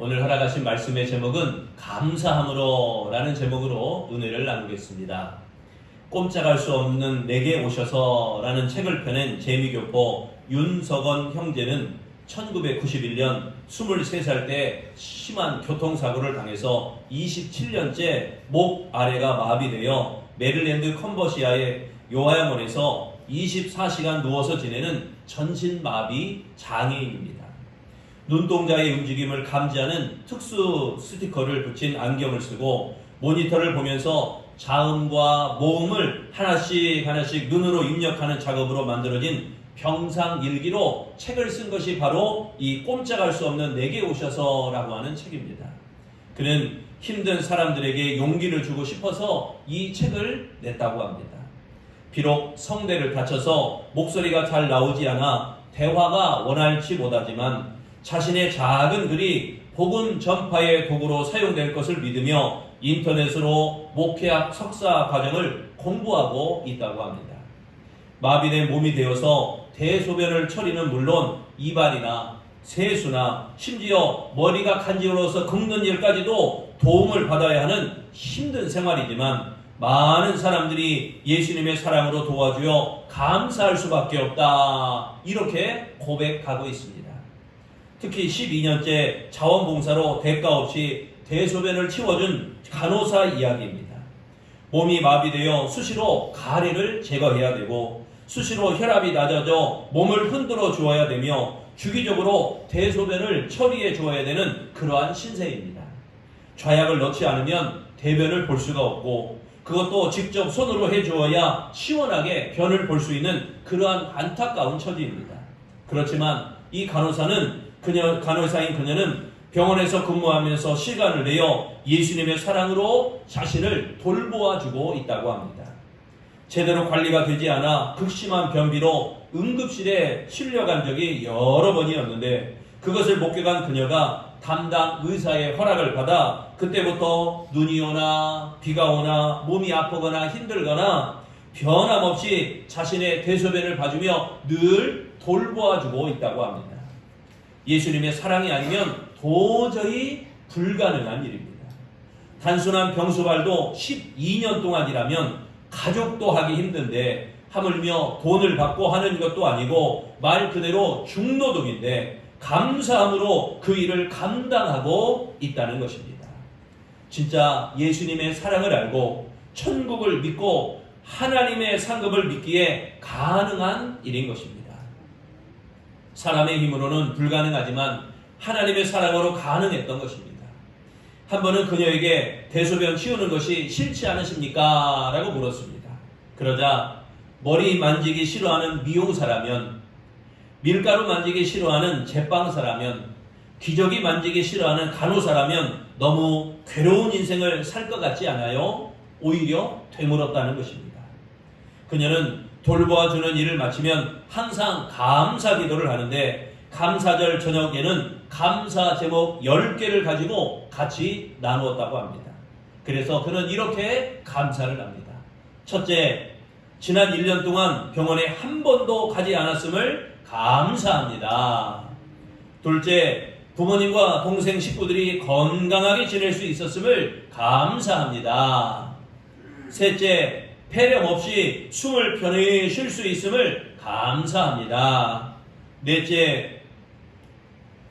오늘 허락하신 말씀의 제목은 감사함으로 라는 제목으로 은혜를 나누겠습니다. 꼼짝할 수 없는 내게 오셔서 라는 책을 펴낸 재미교포 윤석원 형제는 1991년 23살 때 심한 교통사고를 당해서 27년째 목 아래가 마비되어 메릴랜드 컨버시아의 요하양원에서 24시간 누워서 지내는 전신마비 장애인입니다. 눈동자의 움직임을 감지하는 특수 스티커를 붙인 안경을 쓰고 모니터를 보면서 자음과 모음을 하나씩 하나씩 눈으로 입력하는 작업으로 만들어진 병상 일기로 책을 쓴 것이 바로 이 꼼짝할 수 없는 내게 오셔서라고 하는 책입니다. 그는 힘든 사람들에게 용기를 주고 싶어서 이 책을 냈다고 합니다. 비록 성대를 다쳐서 목소리가 잘 나오지 않아 대화가 원활치 못하지만 자신의 작은 글이 복음 전파의 도구로 사용될 것을 믿으며 인터넷으로 목회학 석사 과정을 공부하고 있다고 합니다. 마비된 몸이 되어서 대소변을 처리는 물론 입안이나 세수나 심지어 머리가 간지러워서 긁는 일까지도 도움을 받아야 하는 힘든 생활이지만 많은 사람들이 예수님의 사랑으로 도와주어 감사할 수밖에 없다. 이렇게 고백하고 있습니다. 특히 12년째 자원봉사로 대가 없이 대소변을 치워준 간호사 이야기입니다. 몸이 마비되어 수시로 가래를 제거해야 되고 수시로 혈압이 낮아져 몸을 흔들어 주어야 되며 주기적으로 대소변을 처리해 주어야 되는 그러한 신세입니다. 좌약을 넣지 않으면 대변을 볼 수가 없고 그것도 직접 손으로 해 주어야 시원하게 변을 볼 수 있는 그러한 안타까운 처지입니다. 그렇지만 이 간호사는 그녀 간호사인 그녀는 병원에서 근무하면서 시간을 내어 예수님의 사랑으로 자신을 돌보아 주고 있다고 합니다. 제대로 관리가 되지 않아 극심한 변비로 응급실에 실려간 적이 여러 번이었는데 그것을 목격한 그녀가 담당 의사의 허락을 받아 그때부터 눈이 오나 비가 오나 몸이 아프거나 힘들거나 변함없이 자신의 대소변을 봐주며 늘 돌보아주고 있다고 합니다. 예수님의 사랑이 아니면 도저히 불가능한 일입니다. 단순한 병수발도 12년 동안이라면 가족도 하기 힘든데 하물며 돈을 받고 하는 것도 아니고 말 그대로 중노동인데 감사함으로 그 일을 감당하고 있다는 것입니다. 진짜 예수님의 사랑을 알고 천국을 믿고 하나님의 상급을 믿기에 가능한 일인 것입니다. 사람의 힘으로는 불가능하지만 하나님의 사랑으로 가능했던 것입니다. 한 번은 그녀에게 대소변 치우는 것이 싫지 않으십니까? 라고 물었습니다. 그러자 머리 만지기 싫어하는 미용사라면 밀가루 만지기 싫어하는 제빵사라면 기저귀 만지기 싫어하는 간호사라면 너무 괴로운 인생을 살 것 같지 않아요? 오히려 되물었다는 것입니다. 그녀는 돌보아주는 일을 마치면 항상 감사 기도를 하는데 감사절 저녁에는 감사 제목 10개를 가지고 같이 나누었다고 합니다. 그래서 그는 이렇게 감사를 합니다. 첫째, 지난 1년 동안 병원에 한 번도 가지 않았음을 감사합니다. 둘째, 부모님과 동생 식구들이 건강하게 지낼 수 있었음을 감사합니다. 셋째, 폐렴 없이 숨을 편히 쉴 수 있음을 감사합니다. 넷째,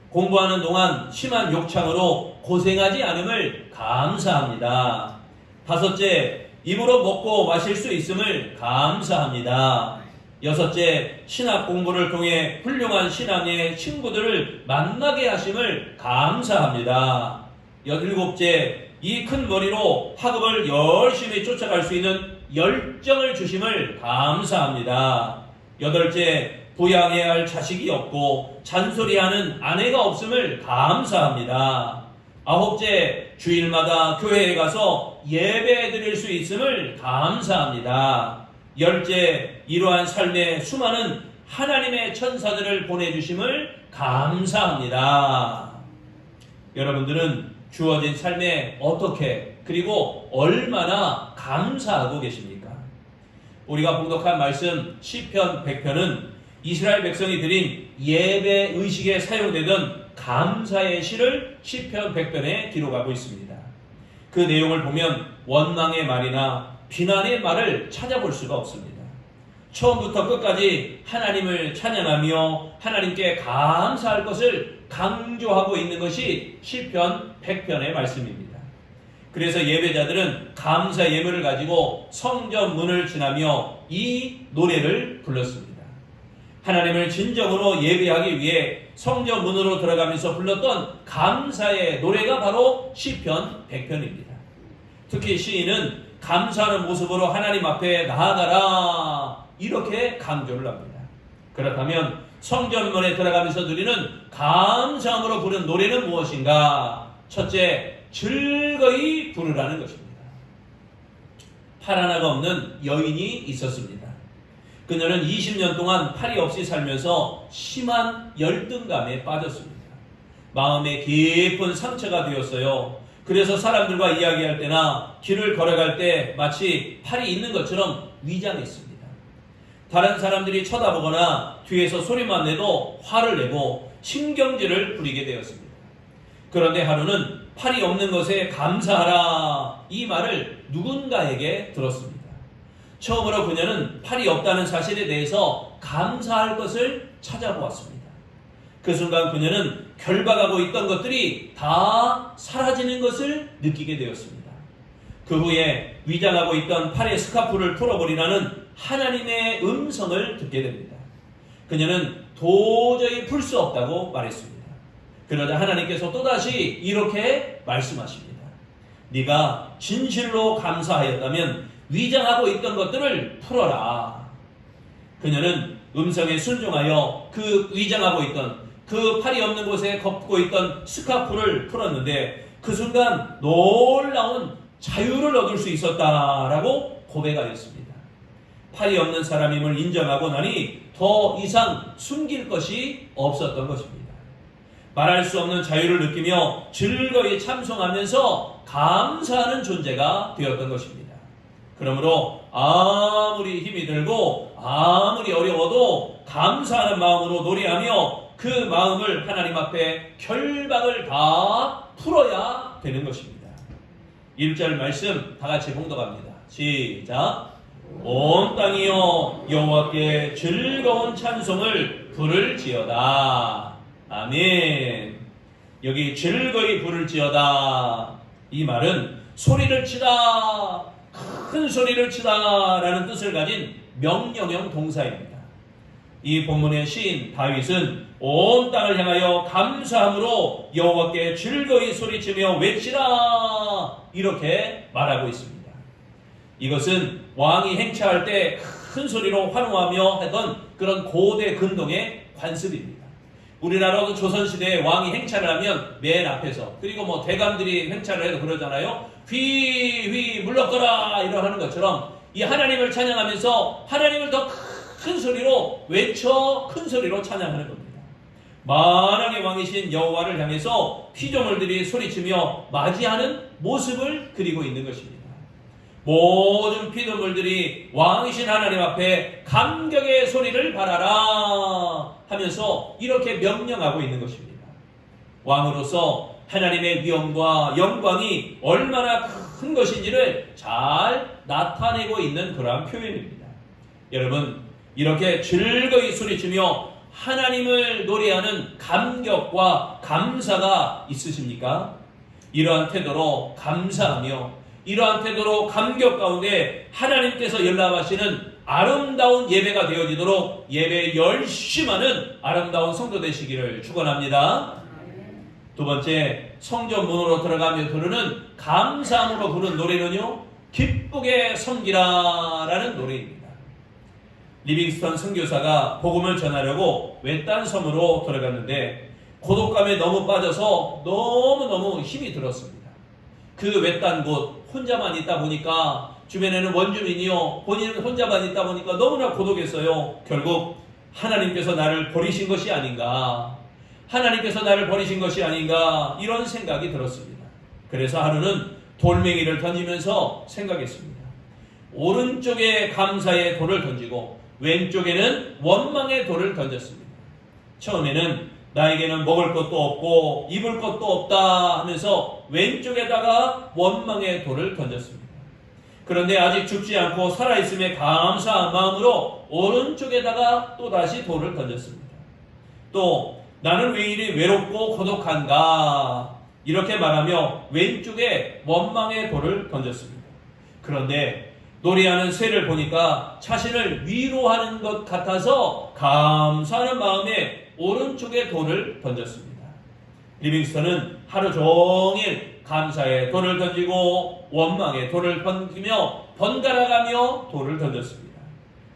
공부하는 동안 심한 욕창으로 고생하지 않음을 감사합니다. 다섯째, 입으로 먹고 마실 수 있음을 감사합니다. 여섯째, 신학 공부를 통해 훌륭한 신앙의 친구들을 만나게 하심을 감사합니다. 여일곱째, 이 큰 머리로 학업을 열심히 쫓아갈 수 있는 열정을 주심을 감사합니다. 여덟째, 부양해야 할 자식이 없고 잔소리하는 아내가 없음을 감사합니다. 아홉째, 주일마다 교회에 가서 예배 드릴 수 있음을 감사합니다. 열째, 이러한 삶에 수많은 하나님의 천사들을 보내주심을 감사합니다. 여러분들은 주어진 삶에 어떻게 그리고 얼마나 감사하고 계십니까? 우리가 봉독한 말씀 시편 100편은 이스라엘 백성이 드린 예배 의식에 사용되던 감사의 시를 시편 100편에 기록하고 있습니다. 그 내용을 보면 원망의 말이나 비난의 말을 찾아볼 수가 없습니다. 처음부터 끝까지 하나님을 찬양하며 하나님께 감사할 것을 강조하고 있는 것이 시편 100편의 말씀입니다. 그래서 예배자들은 감사 예물을 가지고 성전 문을 지나며 이 노래를 불렀습니다. 하나님을 진정으로 예배하기 위해 성전 문으로 들어가면서 불렀던 감사의 노래가 바로 시편 100편입니다. 특히 시인은 감사하는 모습으로 하나님 앞에 나아가라 이렇게 강조를 합니다. 그렇다면 성전문에 들어가면서 드리는 감사함으로 부른 노래는 무엇인가? 첫째, 즐거이 부르라는 것입니다. 팔 하나가 없는 여인이 있었습니다. 그녀는 20년 동안 팔이 없이 살면서 심한 열등감에 빠졌습니다. 마음에 깊은 상처가 되었어요. 그래서 사람들과 이야기할 때나 길을 걸어갈 때 마치 팔이 있는 것처럼 위장했습니다. 다른 사람들이 쳐다보거나 뒤에서 소리만 내도 화를 내고 신경질을 부리게 되었습니다. 그런데 하루는 팔이 없는 것에 감사하라 이 말을 누군가에게 들었습니다. 처음으로 그녀는 팔이 없다는 사실에 대해서 감사할 것을 찾아보았습니다. 그 순간 그녀는 결박하고 있던 것들이 다 사라지는 것을 느끼게 되었습니다. 그 후에 위장하고 있던 팔의 스카프를 풀어버리라는 하나님의 음성을 듣게 됩니다. 그녀는 도저히 풀 수 없다고 말했습니다. 그러자 하나님께서 또다시 이렇게 말씀하십니다. 네가 진실로 감사하였다면 위장하고 있던 것들을 풀어라. 그녀는 음성에 순종하여 그 위장하고 있던 그 팔이 없는 곳에 걷고 있던 스카프를 풀었는데 그 순간 놀라운 자유를 얻을 수 있었다라고 고백하였습니다. 팔이 없는 사람임을 인정하고 나니 더 이상 숨길 것이 없었던 것입니다. 말할 수 없는 자유를 느끼며 즐거이 참송하면서 감사하는 존재가 되었던 것입니다. 그러므로 아무리 힘이 들고 아무리 어려워도 감사하는 마음으로 노래하며 그 마음을 하나님 앞에 결박을 다 풀어야 되는 것입니다. 1절 말씀 다 같이 봉독합니다. 시작. 온 땅이여 여호와께 즐거운 찬송을 부를 지어다. 아멘. 여기 즐거이 부를 지어다. 이 말은 소리를 치다, 큰 소리를 치다라는 뜻을 가진 명령형 동사입니다. 이 본문의 시인 다윗은 온 땅을 향하여 감사함으로 여호와께 즐거이 소리치며 외치라 이렇게 말하고 있습니다. 이것은 왕이 행차할 때 큰 소리로 환호하며 하던 그런 고대 근동의 관습입니다. 우리나라도 조선시대에 왕이 행차를 하면 맨 앞에서 그리고 뭐 대감들이 행차를 해도 그러잖아요. 휘, 휘, 물러거라 이러 하는 것처럼 이 하나님을 찬양하면서 하나님을 더 큰 소리로 외쳐 큰 소리로 찬양하는 겁니다. 만왕의 왕이신 여호와를 향해서 피조물들이 소리치며 맞이하는 모습을 그리고 있는 것입니다. 모든 피조물들이 왕이신 하나님 앞에 감격의 소리를 발하라 하면서 이렇게 명령하고 있는 것입니다. 왕으로서 하나님의 위엄과 영광이 얼마나 큰 것인지를 잘 나타내고 있는 그러한 표현입니다. 여러분, 이렇게 즐거이 소리치며 하나님을 노래하는 감격과 감사가 있으십니까? 이러한 태도로 감사하며 이러한 태도로 감격 가운데 하나님께서 연락하시는 아름다운 예배가 되어지도록 예배에 열심하는 아름다운 성도 되시기를 축원합니다. 두 번째 성전 문으로 들어가며 부르는 감사함으로 부른 노래는요 기쁘게 섬기라라는 노래입니다. 리빙스턴 선교사가 복음을 전하려고 외딴 섬으로 들어갔는데 고독감에 너무 빠져서 너무너무 힘이 들었습니다. 그 외딴 곳 혼자만 있다 보니까 주변에는 원주민이요 본인은 혼자만 있다 보니까 너무나 고독했어요. 결국 하나님께서 나를 버리신 것이 아닌가 하나님께서 나를 버리신 것이 아닌가 이런 생각이 들었습니다. 그래서 하루는 돌멩이를 던지면서 생각했습니다. 오른쪽에 감사의 돌을 던지고 왼쪽에는 원망의 돌을 던졌습니다. 처음에는 나에게는 먹을 것도 없고 입을 것도 없다 하면서 왼쪽에다가 원망의 돌을 던졌습니다. 그런데 아직 죽지 않고 살아있음에 감사한 마음으로 오른쪽에다가 또다시 돌을 던졌습니다. 또 나는 왜 이리 외롭고 고독한가 이렇게 말하며 왼쪽에 원망의 돌을 던졌습니다. 그런데 노래하는 새를 보니까 자신을 위로하는 것 같아서 감사하는 마음에 오른쪽에 돌을 던졌습니다. 리빙스턴은 하루 종일 감사의 돌을 던지고 원망의 돌을 던지며 번갈아가며 돌을 던졌습니다.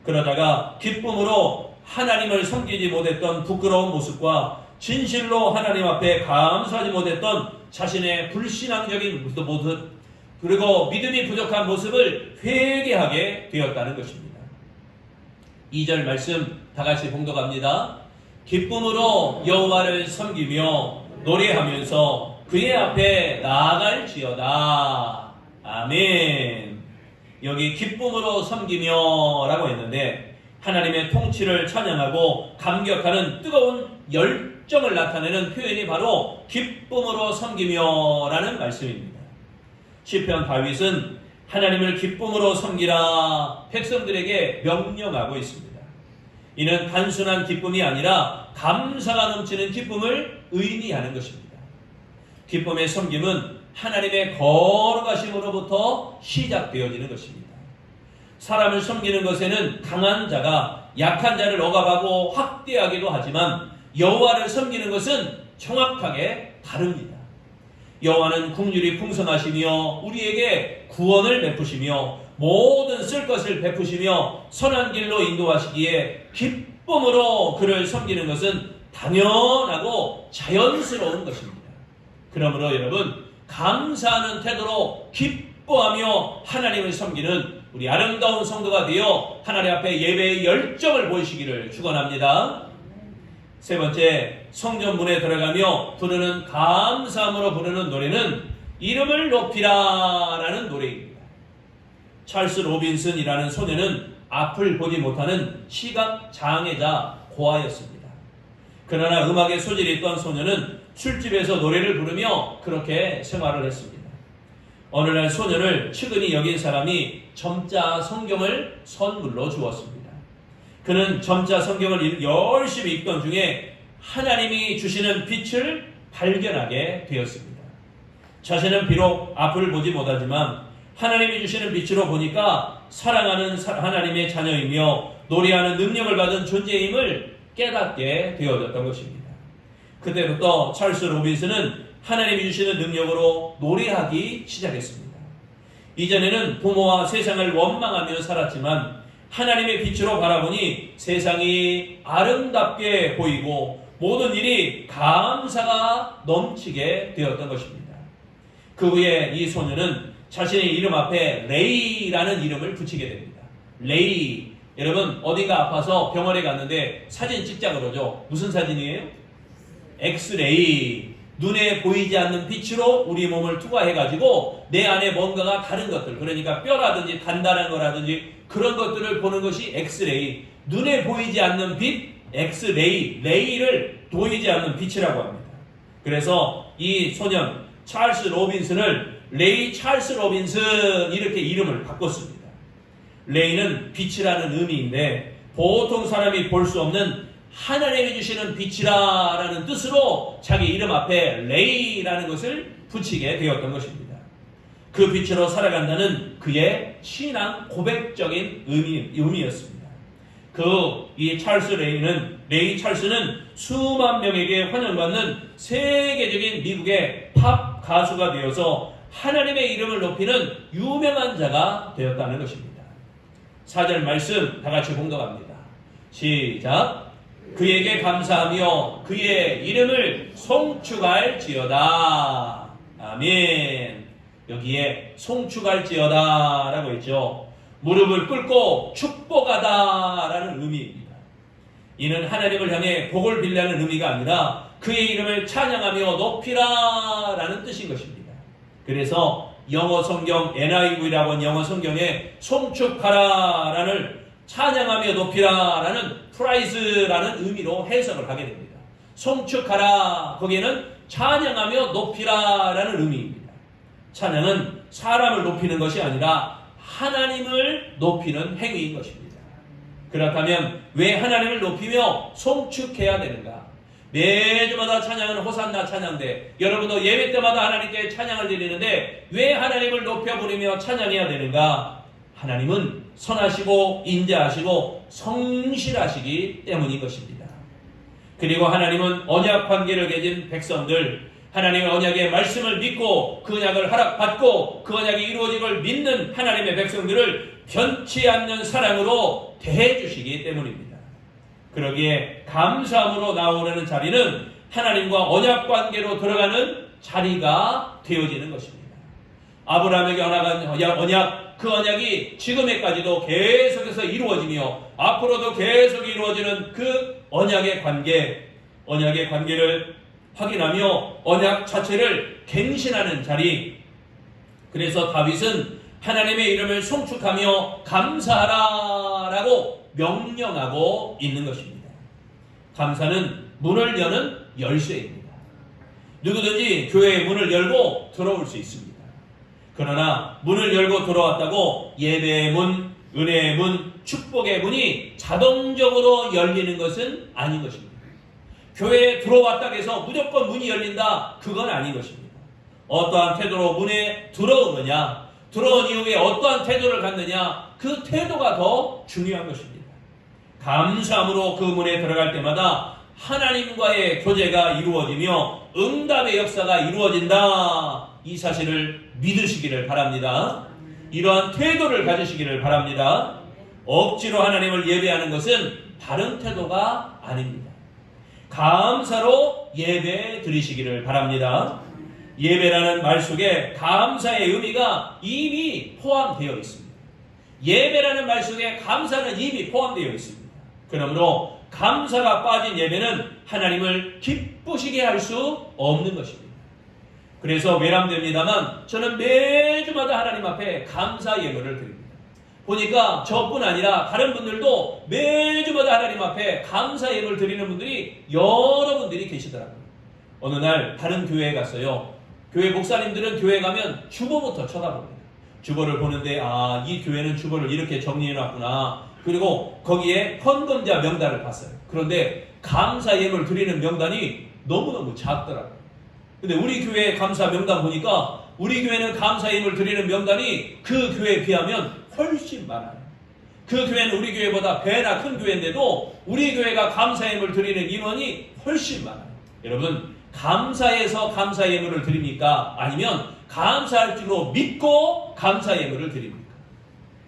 그러다가 기쁨으로 하나님을 섬기지 못했던 부끄러운 모습과 진실로 하나님 앞에 감사하지 못했던 자신의 불신앙적인 모습 그리고 믿음이 부족한 모습을 회개하게 되었다는 것입니다. 2절 말씀 다 같이 봉독합니다. 기쁨으로 여호와를 섬기며 노래하면서 그의 앞에 나아갈지어다. 아멘. 여기 기쁨으로 섬기며 라고 했는데 하나님의 통치를 찬양하고 감격하는 뜨거운 열정을 나타내는 표현이 바로 기쁨으로 섬기며 라는 말씀입니다. 시편 다윗은 하나님을 기쁨으로 섬기라 백성들에게 명령하고 있습니다. 이는 단순한 기쁨이 아니라 감사가 넘치는 기쁨을 의미하는 것입니다. 기쁨의 섬김은 하나님의 거룩하심으로부터 시작되어지는 것입니다. 사람을 섬기는 것에는 강한 자가 약한 자를 억압하고 학대하기도 하지만 여호와를 섬기는 것은 정확하게 다릅니다. 여호와는 국률이 풍성하시며 우리에게 구원을 베푸시며 모든 쓸 것을 베푸시며 선한 길로 인도하시기에 기쁨으로 그를 섬기는 것은 당연하고 자연스러운 것입니다. 그러므로 여러분 감사하는 태도로 기뻐하며 하나님을 섬기는 우리 아름다운 성도가 되어 하나님 앞에 예배의 열정을 보이시기를 축원합니다. 세 번째 성전문에 들어가며 부르는 감사함으로 부르는 노래는 이름을 높이라라는 노래입니다. 찰스 로빈슨이라는 소녀는 앞을 보지 못하는 시각 장애자 고아였습니다. 그러나 음악에 소질이 있던 소녀는 술집에서 노래를 부르며 그렇게 생활을 했습니다. 어느 날 소녀를 측은히 여긴 사람이 점자 성경을 선물로 주었습니다. 그는 점자 성경을 열심히 읽던 중에 하나님이 주시는 빛을 발견하게 되었습니다. 자신은 비록 앞을 보지 못하지만 하나님이 주시는 빛으로 보니까 사랑하는 하나님의 자녀이며 노래하는 능력을 받은 존재임을 깨닫게 되어졌던 것입니다. 그때부터 찰스 로빈스는 하나님이 주시는 능력으로 노래하기 시작했습니다. 이전에는 부모와 세상을 원망하며 살았지만 하나님의 빛으로 바라보니 세상이 아름답게 보이고 모든 일이 감사가 넘치게 되었던 것입니다. 그 후에 이 소녀는 자신의 이름 앞에 레이라는 이름을 붙이게 됩니다. 레이. 여러분, 어딘가 아파서 병원에 갔는데 사진 찍자 그러죠. 무슨 사진이에요? 엑스레이. 눈에 보이지 않는 빛으로 우리 몸을 투과해가지고 내 안에 뭔가가 다른 것들, 그러니까 뼈라든지 단단한 거라든지 그런 것들을 보는 것이 엑스레이. 눈에 보이지 않는 빛, 엑스레이, 레이를 보이지 않는 빛이라고 합니다. 그래서 이 소년, 찰스 로빈슨을 레이 찰스 로빈슨 이렇게 이름을 바꿨습니다. 레이는 빛이라는 의미인데 보통 사람이 볼 수 없는 하나님이 주시는 빛이라라는 뜻으로 자기 이름 앞에 레이라는 것을 붙이게 되었던 것입니다. 그 빛으로 살아간다는 그의 신앙 고백적인 의미, 의미였습니다. 그 이 찰스 레이는 레이 찰스는 수만 명에게 환영받는 세계적인 미국의 팝 가수가 되어서 하나님의 이름을 높이는 유명한 자가 되었다는 것입니다. 4절 말씀 다 같이 봉독합니다. 시작. 그에게 감사하며 그의 이름을 송축할지어다. 아멘. 여기에 송축할지어다라고 했죠. 무릎을 꿇고 축복하다라는 의미입니다. 이는 하나님을 향해 복을 빌라는 의미가 아니라 그의 이름을 찬양하며 높이라라는 뜻인 것입니다. 그래서 영어 성경 NIV라고 하는 영어 성경에 송축하라라는 찬양하며 높이라라는 프라이즈라는 의미로 해석을 하게 됩니다. 송축하라. 거기에는 찬양하며 높이라라는 의미입니다. 찬양은 사람을 높이는 것이 아니라 하나님을 높이는 행위인 것입니다. 그렇다면 왜 하나님을 높이며 송축해야 되는가? 매주마다 찬양은 호산나 찬양대. 여러분도 예배 때마다 하나님께 찬양을 드리는데 왜 하나님을 높여 부르며 찬양해야 되는가? 하나님은 선하시고 인자하시고 성실하시기 때문인 것입니다. 그리고 하나님은 언약 관계를 가진 백성들, 하나님의 언약의 말씀을 믿고 그 언약을 허락받고 그 언약이 이루어지걸 믿는 하나님의 백성들을 변치 않는 사랑으로 대해 주시기 때문입니다. 그러기에 감사함으로 나오려는 자리는 하나님과 언약 관계로 들어가는 자리가 되어지는 것입니다. 아브라함에게 언약한 언약, 그 언약이 지금에까지도 계속해서 이루어지며 앞으로도 계속 이루어지는 그 언약의 관계, 언약의 관계를 확인하며 언약 자체를 갱신하는 자리. 그래서 다윗은 하나님의 이름을 송축하며 감사하라라고 명령하고 있는 것입니다. 감사는 문을 여는 열쇠입니다. 누구든지 교회의 문을 열고 들어올 수 있습니다. 그러나 문을 열고 들어왔다고 예배의 문, 은혜의 문, 축복의 문이 자동적으로 열리는 것은 아닌 것입니다. 교회에 들어왔다고 해서 무조건 문이 열린다? 그건 아닌 것입니다. 어떠한 태도로 문에 들어오느냐, 들어온 이후에 어떠한 태도를 갖느냐, 그 태도가 더 중요한 것입니다. 감사함으로 그 문에 들어갈 때마다 하나님과의 교제가 이루어지며 응답의 역사가 이루어진다. 이 사실을 믿으시기를 바랍니다. 이러한 태도를 가지시기를 바랍니다. 억지로 하나님을 예배하는 것은 바른 태도가 아닙니다. 감사로 예배 드리시기를 바랍니다. 예배라는 말 속에 감사의 의미가 이미 포함되어 있습니다. 예배라는 말 속에 감사는 이미 포함되어 있습니다. 그러므로 감사가 빠진 예배는 하나님을 기쁘시게 할 수 없는 것입니다. 그래서 외람됩니다만 저는 매주마다 하나님 앞에 감사 예물을 드립니다. 보니까 저뿐 아니라 다른 분들도 매주마다 하나님 앞에 감사 예물 드리는 분들이 여러분들이 계시더라고요. 어느 날 다른 교회에 갔어요. 교회 목사님들은 교회 가면 주보부터 쳐다봅니다. 주보를 보는데 아 이 교회는 주보를 이렇게 정리해 놨구나. 그리고 거기에 헌금자 명단을 봤어요. 그런데 감사 예물 드리는 명단이 너무너무 작더라고요. 근데 우리 교회 감사 명단 보니까 우리 교회는 감사 예물 드리는 명단이 그 교회에 비하면 훨씬 많아요. 그 교회는 우리 교회보다 배나 큰 교회인데도 우리 교회가 감사 예물 드리는 인원이 훨씬 많아요. 여러분 감사해서 감사 예물을 드립니까? 아니면 감사할 줄로 믿고 감사 예물을 드립니까?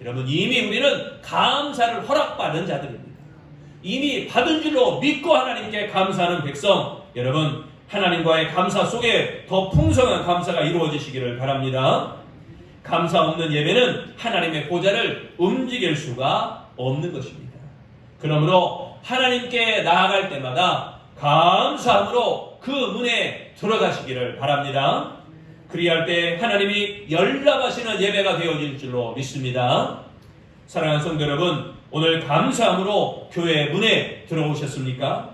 여러분 이미 우리는 감사를 허락받은 자들입니다. 이미 받은 줄로 믿고 하나님께 감사하는 백성 여러분 하나님과의 감사 속에 더 풍성한 감사가 이루어지시기를 바랍니다. 감사 없는 예배는 하나님의 보좌를 움직일 수가 없는 것입니다. 그러므로 하나님께 나아갈 때마다 감사함으로 그 문에 들어가시기를 바랍니다. 그리할 때 하나님이 연락하시는 예배가 되어질 줄로 믿습니다. 사랑하는 성도 여러분, 오늘 감사함으로 교회 문에 들어오셨습니까?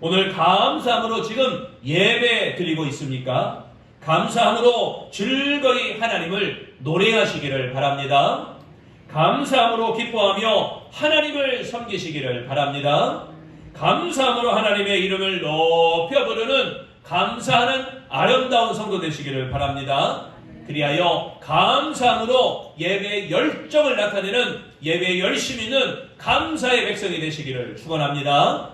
오늘 감사함으로 지금 예배 드리고 있습니까? 감사함으로 즐거이 하나님을 노래하시기를 바랍니다. 감사함으로 기뻐하며 하나님을 섬기시기를 바랍니다. 감사함으로 하나님의 이름을 높여 부르는 감사하는 아름다운 성도 되시기를 바랍니다. 그리하여 감사함으로 예배의 열정을 나타내는 예배의 열심 있는 감사의 백성이 되시기를 축원합니다.